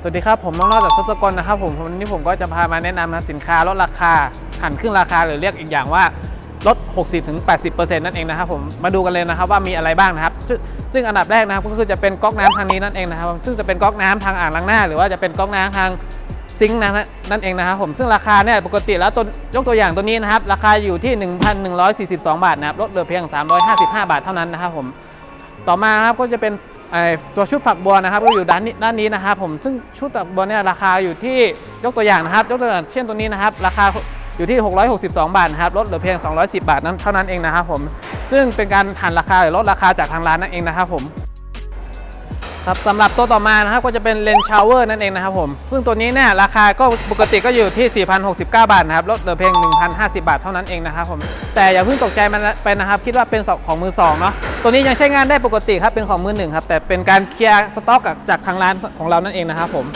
สวัสดีครับ ผมน้องรอดจากทศกลนะครับผมวันนี้ผมก็จะพามาแนะนำนะสินค้าลดราคา หันครึ่งราคาหรือเรียกอีกอย่างว่าลด 60-80%นั่นเองนะครับผมมาดูกันเลยนะครับว่ามีอะไรบ้างนะครับ ซึ่งอันดับแรกนะครับก็คือจะเป็นก๊อกน้ำทางนี้นั่นเองนะครับ ซึ่งจะเป็นก๊อกน้ำทางอ่างล้างหน้า หรือว่าจะเป็นก๊อกน้ำทางซิงค์นะนั่นเองนะครับผมซึ่งราคาเนี่ยปกติแล้วตัวยกตัวอย่างตัวนี้นะครับ ราคาอยู่ที่ 1,142 บาทนะครับลดเหลือเพียง 355 บาทเท่านั้นนะครับผมต่อมาครับก็จะเป็น ตัวชุดฝักบัวนะครับก็อยู่ด้านนี้ด้านนี้นะครับผมซึ่งชุดฝักบัวเนี่ยราคาอยู่ที่ยกตัวอย่างนะครับ ยกตัวอย่างเช่นตัวนี้นะครับ ราคาอยู่ที่ 662 บาทนะครับลดเหลือเพียง 210 บาทนั้นเท่านั้นเองนะครับผมซึ่งเป็นการหันราคาหรือลดราคาจากทางร้านนั่นเองนะครับผม ครับสำหรับตัวต่อมานะครับก็จะเป็นเลนชาวเวอร์นั่นเองนะครับผมซึ่งตัวนี้เนี่ยราคาก็ปกติก็อยู่ที่ 4,069 บาทนะครับลดเหลือเพียง 1,050 บาทเท่านั้นเองนะครับผมแต่อย่าเพิ่งตกใจมันไปนะครับ คิดว่าเป็นของมือสองเนาะตัวนี้ยังใช้งานได้ปกติครับเป็นของมือหนึ่งครับแต่เป็นการเคลียร์สต็อกจากทางร้านของเรานั่นเองนะครับผม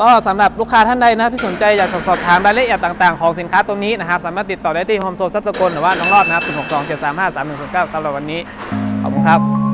ก็สำหรับลูกค้าท่านใดนะครับที่สนใจอยากสอบถามรายละเอียดต่างๆของสินค้าตัวนี้นะครับสามารถติดต่อได้ที่โฮมโซนซับสกลหรือว่าน้องรอดนะครับ062 735 3109สำหรับวันนี้ขอบคุณครับ